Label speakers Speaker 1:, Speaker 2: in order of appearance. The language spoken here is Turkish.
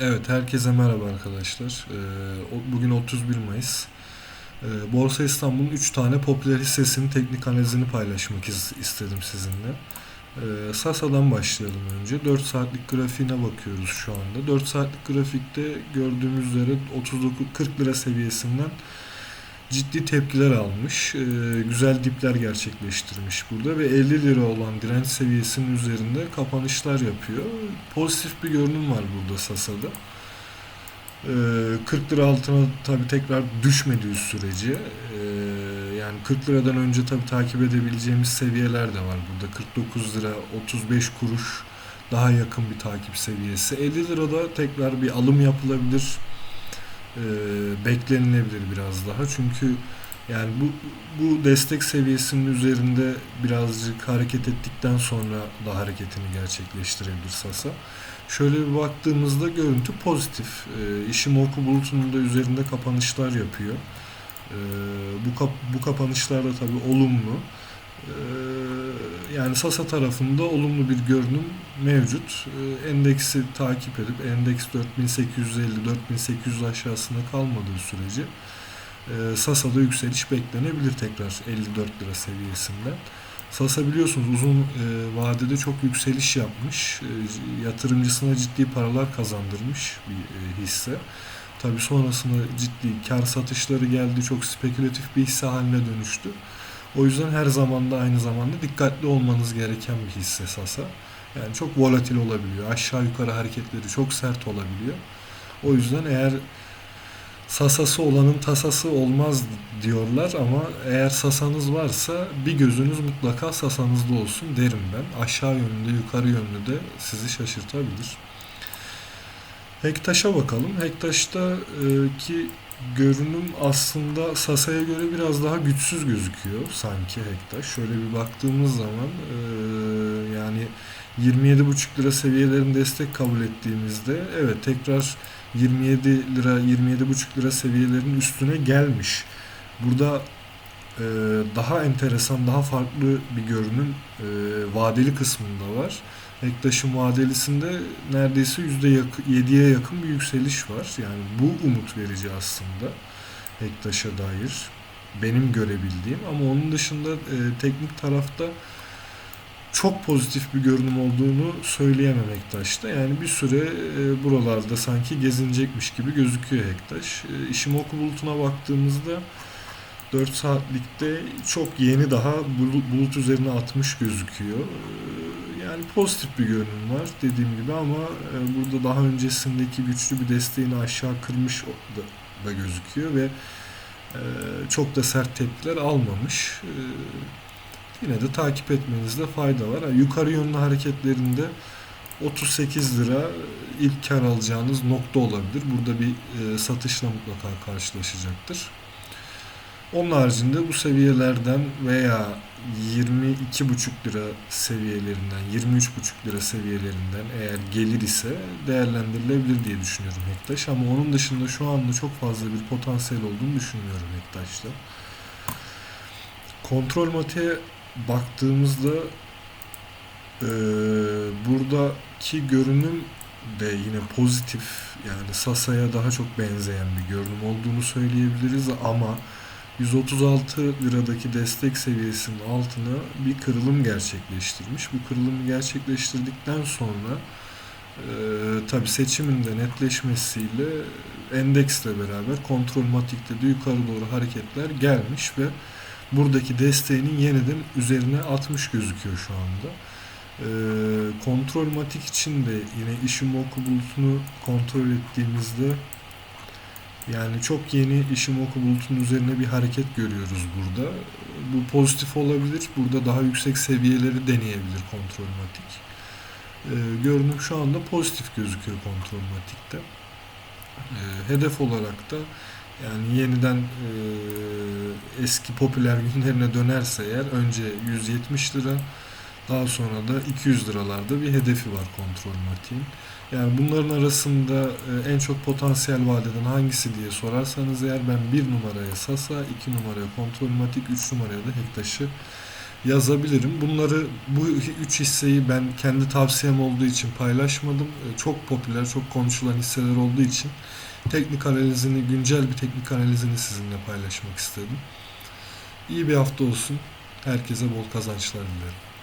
Speaker 1: Evet, herkese merhaba arkadaşlar. Ee, Bugün 31 Mayıs. Ee, Borsa İstanbul'un 3 tane popüler hissesinin teknik analizini paylaşmak istedim sizinle. Ee, Sasa'dan başlayalım önce. 4 saatlik grafiğine bakıyoruz şu anda. 4 saatlik grafikte gördüğümüz üzere 39-40 lira seviyesinden ciddi tepkiler almış. Ee, güzel dipler gerçekleştirmiş burada ve 50 lira olan direnç seviyesinin üzerinde kapanışlar yapıyor. Pozitif bir görünüm var burada Sasa'da. Ee, 40 lira altına tabi tekrar düşmediği sürece ee, yani 40 liradan önce tabi takip edebileceğimiz seviyeler de var burada 49 lira 35 kuruş daha yakın bir takip seviyesi 50 lirada tekrar bir alım yapılabilir Ee, beklenilebilir biraz daha çünkü yani bu bu destek seviyesinin üzerinde birazcık hareket ettikten sonra da hareketini gerçekleştirebilir Sasa. Şöyle bir baktığımızda görüntü pozitif. E, Ishimoku bulutunun da üzerinde kapanışlar yapıyor. E, bu kap, bu kapanışlar da tabii olumlu. E, yani Sasa tarafında olumlu bir görünüm mevcut. E, endeksi takip edip endeks 4850-4800 aşağısında kalmadığı sürece e, Sasa'da yükseliş beklenebilir tekrar 54 lira seviyesinden. Sasa biliyorsunuz uzun e, vadede çok yükseliş yapmış. E, yatırımcısına ciddi paralar kazandırmış bir hisse. Tabi sonrasında ciddi kar satışları geldi. Çok spekülatif bir hisse haline dönüştü. O yüzden her zaman da aynı zamanda dikkatli olmanız gereken bir hisse Sasa. Yani çok volatil olabiliyor. Aşağı yukarı hareketleri çok sert olabiliyor. O yüzden eğer sasası olanın tasası olmaz diyorlar ama eğer sasanız varsa bir gözünüz mutlaka sasanızda olsun derim ben. Aşağı yönlü yukarı yönlü de sizi şaşırtabilir. Hektaş'a bakalım. Hektaş'ta ki görünüm aslında Sasa'ya göre biraz daha güçsüz gözüküyor sanki Hektaş. Şöyle bir baktığımız zaman e, yani 27,5 lira seviyelerin destek kabul ettiğimizde evet tekrar 27 lira 27,5 lira seviyelerinin üstüne gelmiş. Burada e, daha enteresan, daha farklı bir görünüm e, vadeli kısmında var. Ektaş'ın vadelisinde neredeyse %7'ye yakın bir yükseliş var. Yani bu umut verici aslında Ektaş'a dair benim görebildiğim ama onun dışında e, teknik tarafta çok pozitif bir görünüm olduğunu söyleyemem Ektaş'ta. Yani bir süre e, buralarda sanki gezinecekmiş gibi gözüküyor Ektaş. E, Ishimoku bulutuna baktığımızda 4 saatlikte çok yeni daha bulut üzerine atmış gözüküyor. Yani pozitif bir görünüm var dediğim gibi ama e, burada daha öncesindeki güçlü bir desteğini aşağı kırmış da, da gözüküyor ve e, çok da sert tepkiler almamış. E, Yine de takip etmenizde fayda var. Yukarı yönlü hareketlerinde 38 lira ilk kar alacağınız nokta olabilir. Burada bir satışla mutlaka karşılaşacaktır. Onun haricinde bu seviyelerden veya 22,5 lira seviyelerinden, 23,5 lira seviyelerinden eğer gelir ise değerlendirilebilir diye düşünüyorum Hektaş. Ama onun dışında şu anda çok fazla bir potansiyel olduğunu düşünmüyorum Hektaş'ta. Kontrol matiğe baktığımızda e, buradaki görünüm de yine pozitif yani Sasa'ya daha çok benzeyen bir görünüm olduğunu söyleyebiliriz ama 136 liradaki destek seviyesinin altına bir kırılım gerçekleştirmiş. Bu kırılımı gerçekleştirdikten sonra e, tabi seçimin de netleşmesiyle endeksle beraber kontrol matikte de yukarı doğru hareketler gelmiş ve buradaki desteğinin yeniden üzerine atmış gözüküyor şu anda. E, kontrol matik için de yine Ishimoku bulutunu kontrol ettiğimizde yani çok yeni Ishimoku bulutunun üzerine bir hareket görüyoruz burada. Bu pozitif olabilir. Burada daha yüksek seviyeleri deneyebilir kontrol matik. E, görünüm şu anda pozitif gözüküyor kontrol matikte. E, hedef olarak da yani yeniden e, eski popüler günlerine dönerse eğer önce 170 lira daha sonra da 200 liralarda bir hedefi var kontrol matiğin. Yani bunların arasında e, en çok potansiyel vadeden hangisi diye sorarsanız eğer ben bir numaraya Sasa, iki numaraya kontrol matik, üç numaraya da Hektaş'ı yazabilirim. Bunları bu üç hisseyi ben kendi tavsiyem olduğu için paylaşmadım. E, Çok popüler, çok konuşulan hisseler olduğu için teknik analizini, güncel bir teknik analizini sizinle paylaşmak istedim. İyi bir hafta olsun. Herkese bol kazançlar dilerim.